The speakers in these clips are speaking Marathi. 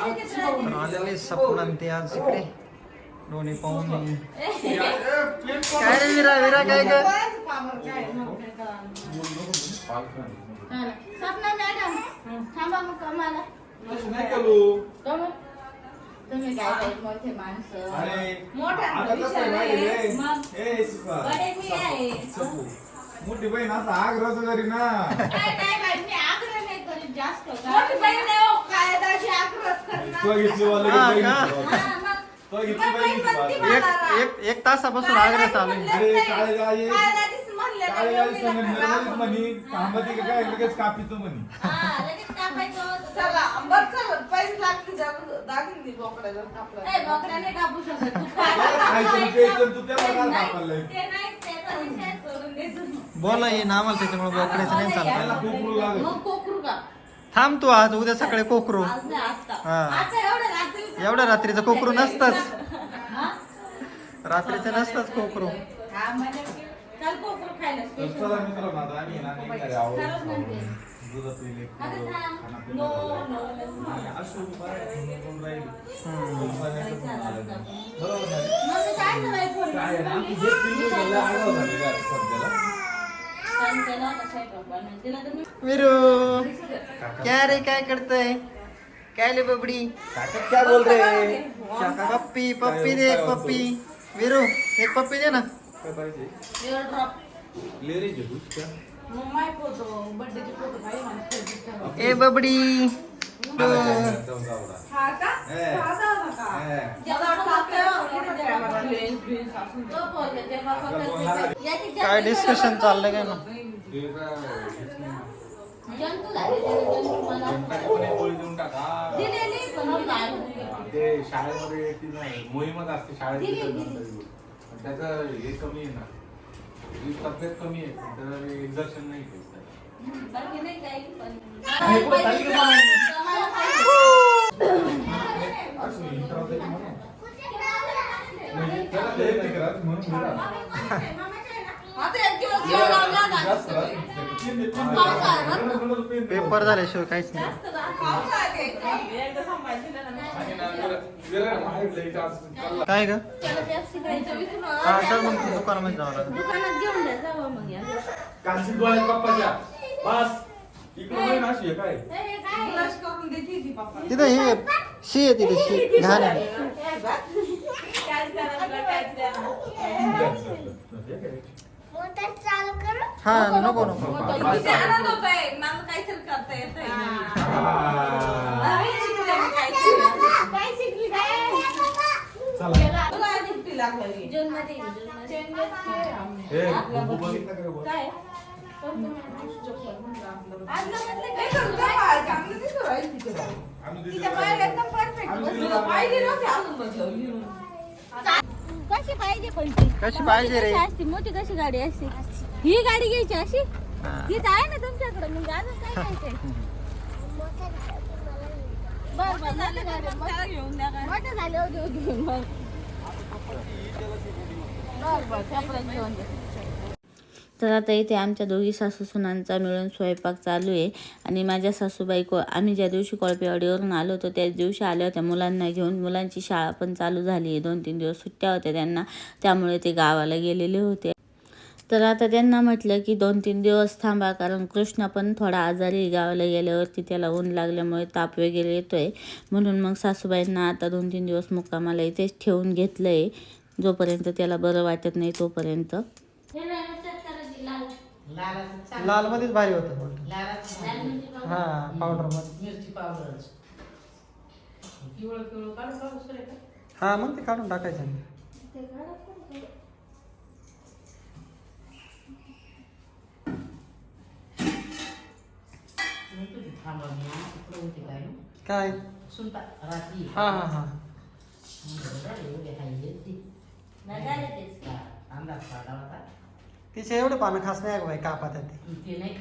तर आलेले सपना ते आज इकडे दोन्ही पाहून काय रे विरा विरा काय ग सपना मॅडम थांबा मग कमाला नाही करू कमल तुम्ही काय बाई मोठे माणसं अरे मोठा आता कसं आहे माहिती आहे? मग ए, शिफा. बडे मी आहे सपू. मोठी बहीण असं आग्रह करी ना काय काय बाई मी आग्रह नाही करीत जास्त मोठी बहीण नाही हो कायदाची आग्रह करणार तो घेतली वाला हा. का? तो घेतली बाई. एक. एक एक तासापासून आग्रह चालू आहे. अरे निर्मलीच. म्हणी का काय लगेच म्हणी हा. चला चल पैसे लागते दे कापला खायचं आणि प्यायचं तू त्याला काय कापायला. बोला आम्हाला त्याच्यामुळे बोकड्याचं नाही त्याला चालत कोकरू लागेल मग कोकरू का थांब तू आज उद्या सकाळी कोकरू हा. आता एवढं रात्रीचं एवढ्या रात्रीचं कोकरू नसतंच हा? रात्रीचं नसतंच कोकरू हा, म्हणजे. चला मित्रांनो आता आम्ही ना निघणारे आहोत. दुधाचं इलेक्ट्रिक. आणि राहील. नाही. बरोबर नाही? काय आहे ना. आमची जे पिल्लू झालं, झालेलं आहे सध्याला. विरू क्या रे क्या करता है? क्या ले बबड़ी? क्या बोल रहे पप्पी पप्पी दे एक पप्पी। वीरू एक पप्पी देना ए बबड़ी। डिस्कशन हाँ। चल रहे ना? जंतू मला गोळी देऊन टाका. दिलेली, पण मी नाही दिली. ते शाळेमध्ये ती नाही मोहीमच असते शाळेत दिली, तिथं दिली. नंतर येऊन. पण त्याचं हे कमी आहे ना ही तब्येत कमी आहे पण त्याला एक्झर्शन नाही घेत बाकी नाही काही, पण-? मला पाहिजे. म्हणजे त्याला ते नाही करत म्हणून मी राहतो. आता एक दिवस जेवण लावला ना पेपर झाल्याशिवाय काहीच नाही. काय ग. हा चल मग तू दुकानामध्ये जावं लागेल. दुकानात घेऊन जावा मग या. डोळ्यात पप्पाच्या बस. इकडे आहे काय? तिथं हे शी आहे तिथे शी. घाण आहे. काय हा नको नको. किती आनंद होतोय मला काहीतरी करता. काय? शिकली काय? काय. कशी पाहिजे कशी पाहिजे रे? मोठी कशी असते? मोठी कशी गाडी असते? ही गाडी घ्यायची अशी? हा. ही तर आहे ना तुमच्याकडे? मग अजून काय घ्यायचंय बर बर झालं गाडी. त्याला घेऊन द्या काय. मोठं झाले होते होते मग बर बर त्यापर्यंत घेऊन दे तर आता इथे आमच्या दोघी सासू सुनांचा मिळून स्वयंपाक चालू आहे. आणि माझ्या सासूबाई को आम्ही ज्या दिवशी कोळपेवाडीवरून आलो होतो त्याच दिवशी आल्या होत्या मुलांना घेऊन. मुलांची शाळा पण चालू झाली आहे. दोन तीन दिवस सुट्ट्या होत्या त्यांना. त्यामुळे ते गावाला गेलेले होते. तर आता त्यांना म्हटलं की दोन तीन दिवस थांबा कारण कृष्णा पण थोडा आजारी आहे. गावाला गेल्यावरती त्याला ऊन लागल्यामुळे ताप वगैरे येतोय. म्हणून मग सासूबाईंना आता दोन तीन दिवस मुक्कामाला इथेच ठेवून घेतलं आहे जोपर्यंत त्याला बरं वाटत नाही तोपर्यंत. लाल लाल मध्येच भारी होतं. पावडर. हा पावडरमध्ये. हा मग ते काढून टाकायचं ते काढा थोडं. म्हणतो की थांबा मी आणि तिकडं होते काय? काय? सुनता रात्री हा हा हा. तेच. एवढे पानं खास नाही बाई कापात ते? ते नाही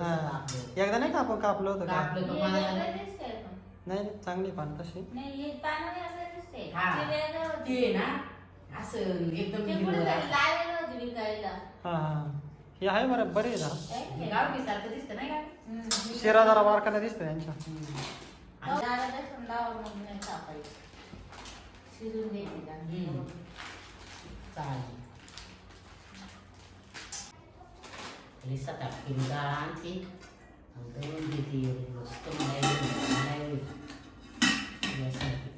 हा. एकदा नाही काप कापलं होतं का? कापलं तर मला. नाही. नाही, चांगली पानं तशी. नाही हे. हा. ते ना असं एकदम. हा हा. हे आहे बरं बरे जरा? गावठी सारखं दिसतं नाही का. शिरा जरा बारकाला दिसतं त्यांच्या दादा लसूण लावा मग नाही टाकायचं शिजून द्यायची का हम्म. चालेल आणि आठ किलो डाळ आणते आणि दळून देते एवढी मस्त मला एवढी मला एवढी यासारखी.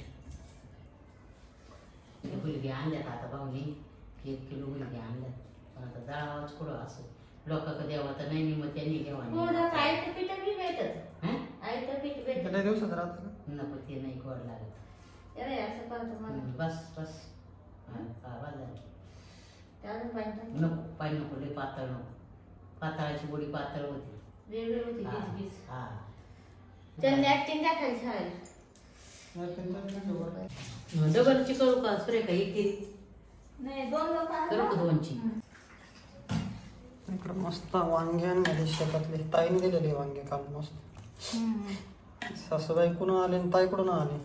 गुलगे आणल्यात आता भाऊनी एक किलो गुलगे आणल्यात दळावाच कुठं असं. लोकांकडे द्यावा तर नाही मग त्यांनी घ्यावा आयतं पीठ बी भेटत. हं? आयतं पीठ भेटत. दिवसात राहतं? नको ते नाही गोड लागत. अरे असं मला. हं, बस बस. बस झालं. नको पाणी नको लय पातळ नको. पातळाची गोडी पातळ होती. वेगळी होती गीच गीच हा. त्यांनी ऍक्टिंग दाखवायची शाळेत डबलची करू का सुरे का एक एक? नाही दोन लोक करू का दोनची? इकडं मस्त वांगे आणलेले शेतातले. ताईने दिलेले वांगे काल मस्त सासूबाई कुठून आले आणि ताई कुठून आले?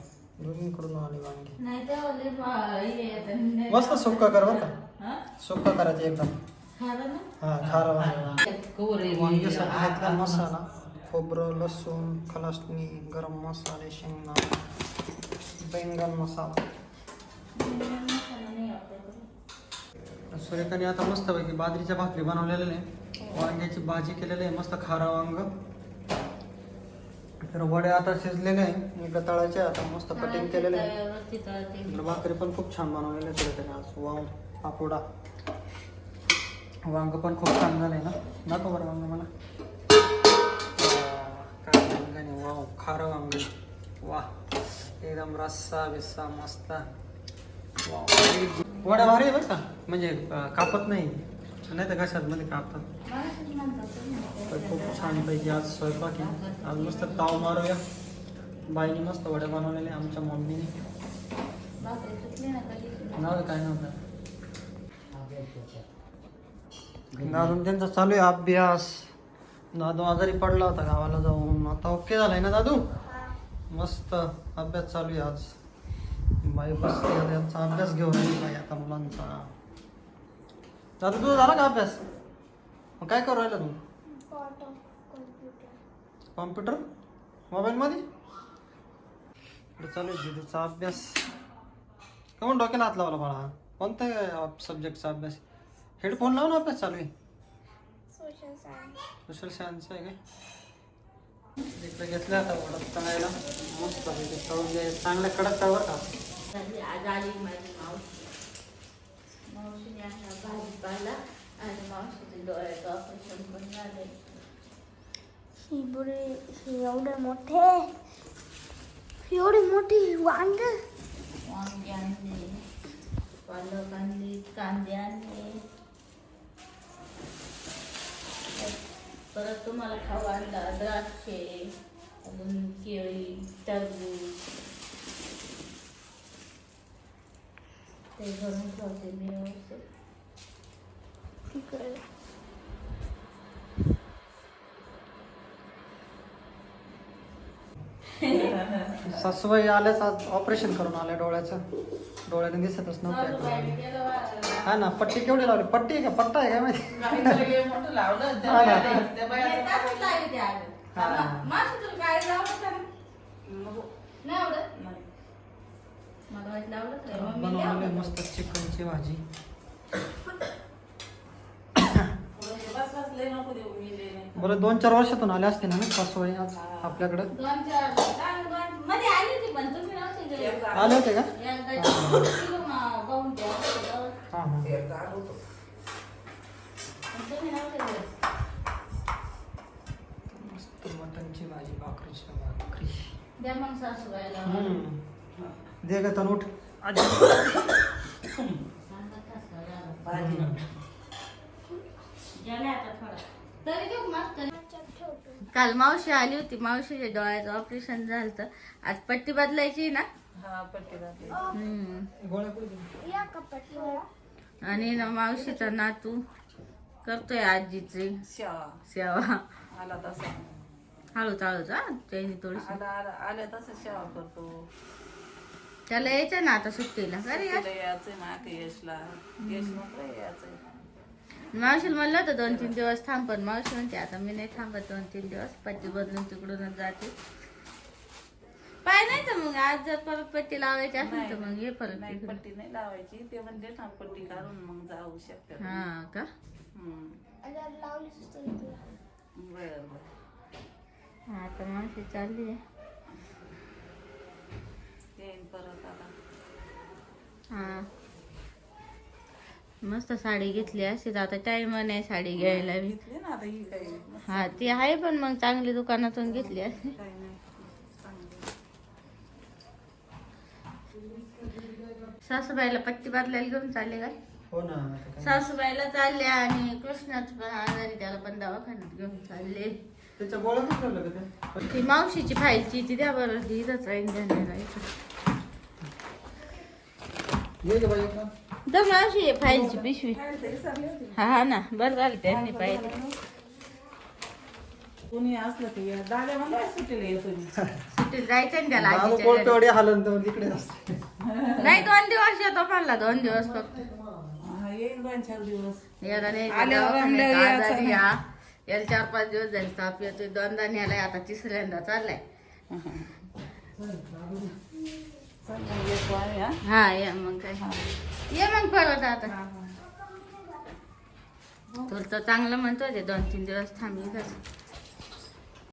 दोन्हीकडून आले वांगे. नाही तेव्हा लय भा- हे येतं. नाही- मस्त सुक्का कर बरं का. हा? सुक्का करायचं एकदम खारं ना? हा खारा वांगे. वांग्यासाठी घेतला मसाला. खोबरं लसूण खलासणी गरम मसाले शेंगदाणा बैंगन मसाला. मसाला नाही आपल्याकडे. सुरेखाने आता मस्तपैकी बाजरीच्या भाकरी बनवलेल्या आहे वांग्याची भाजी केलेली आहे. मस्त खारा वांग. तर वडे आता शिजलेले आहे तळायचे आहे, आता मस्त कटिंग केलेले आहे भाकरी पण खूप छान बनवलेली आहे सुरेखाने. आज वाव पापोडा. वांग पण खूप छान झालंय ना? दाखव बरं वांग मला. वा, काय वांगाने? वाव खारं वांग. वा एकदम रस्सा बिस्सा मस्त. वाव. वड्या भारी आहे बरं का? म्हणजे अं, कापत नाही. नाही तर कशात मध्ये कापतात. तर खूप छान पैकी आज स्वयंपाक आहे. आज मस्त ताव मारूया. बाईने मस्त वड्या बनवलेल्या आमच्या मम्मीने. नाव काय नव्हतं. दादू त्यांचा चालू आहे अभ्यास. दादू आजारी पडला होता गावाला जाऊन. आता ओके झालाय ना दादू? मस्त अभ्यास चालू आहे आज. बाई बसली आता यांचा अभ्यास घेऊन आली बाई आता मुलांचा. दादू तुझा झाला का अभ्यास? मग काय करू राहिला तू? कॉम्प्युटर? मोबाईलमध्ये? इकडे चालू आहे दीदीचा अभ्यास. काऊन डोक्याला हात लावला बाळा? कोणत्या सब्जेक्टचा अभ्यास? हेडफोन लावून अभ्यास चालू आहे. सोशल सायन्स आहे काय इकडे घेतलं आता वडत तळायला मस्त पैकी तळून घ्यायचं. चांगल्या कडक तळवर का. झाली. आज आली माझी मावशी. मावशीने आणला भाजीपाला आणि मावशीचे डोळ्याचं ऑपरेशन पण ही बुरी ही एवढे मोठे एवढे मोठी वांग. वांगे आणले पालक आणली कांदे आणले. परत तुम्हाला खाऊ आणला द्राक्षे अजून केळी टरबूज. ते भरून ठेवते मी व्यवस्थित. तिकडे. सासूबाई आल्याच आज ऑपरेशन करून आल्या डोळ्याचं. डोळ्याने दिसतच नव्हतं. हा ना पट्टी केवढी लावली? पट्टी आहे का? पट्टा आहे काय माहिती? आवडत. मस्त चिकनची भाजी. बरं दोन चार वर्षातून आले असते ना सासूबाई आज आपल्याकडं आली होती पण तुम्ही नव्हते गेले. एकदा आले होते का. हा हा मटनची भाजी भाकरीची भाकरी द्या मग सासूबाईला. दे ग तनूट? काल मावशी आली होती. मावशीच्या डोळ्याचं ऑपरेशन झालं तर आज पट्टी बदलायची ना? हा आणि ना मावशीचा नातू करतोय आजीची. सेवा आला तसा. हळूच हळूच हा. त्याने थोडीशी आला तसं शेवा करतो. त्याला यायचं ना आता सुट्टीला. अरे या. तिला यायचंय मागे यशला. यश म्हटलं यायचंय. मावशीला म्हणलं होतं दोन तीन दिवस थांब पण मावशी म्हणते आता मी नाही थांबत दोन तीन दिवस पट्टी बदलून तिकडूनच जाते. पाय नाही तर मग आज जर परत पट्टी लावायची असेल तर मग हे परत नाही. पट्टी नाही लावायची. ते म्हणजे ना पट्टी काढून मग जाऊ शकते. हा का? बरं बरं. तर मावशी चालली आहे. येईन परत आता. हा. मस्त साडी घेतली अशी आता टाइम नाही साडी घ्यायला मी घेतली ना आता ही काही. हा ती आहे पण मग चांगली दुकानातून घेतली अशी काही नाही. चांगली. सासूबाईला पट्टी बदलायला घेऊन चालले काय? हो ना. सासूबाईला चालले आणि कृष्णाच पण आजारी त्याला पण दवाखान्यात घेऊन चालले. त्याच्या गोळ्या? ती मावशीची फाईलची ती द्या बरं ती इथंच राहीन मावशी आहे फाईलची पिशवी हा हा ना बरं झालं त्यांनी पाहिजे कोणी असलं ते या. दादा म्हणलं सुट्टीला येतो मी. सुट्टीत जायचं ना त्याला माझं आजीच्या पोट घरी. तेवढी हालन तर तिकडे असते नाही दोन दिवस येतो म्हणला दोन दिवस फक्त हा, दोन चार दिवस याला नाही आल्यावर दवाखान्यात रमल्यावर यायचं आजारी नाही. या याला चार पाच दिवस झाले ताप येतोय दोनदा न्यालाय आता तिसऱ्यांदा चाललाय हा. या मग काय. ये मग परत आता. तुला तर चांगलं म्हणतो ते दोन तीन दिवस थांबी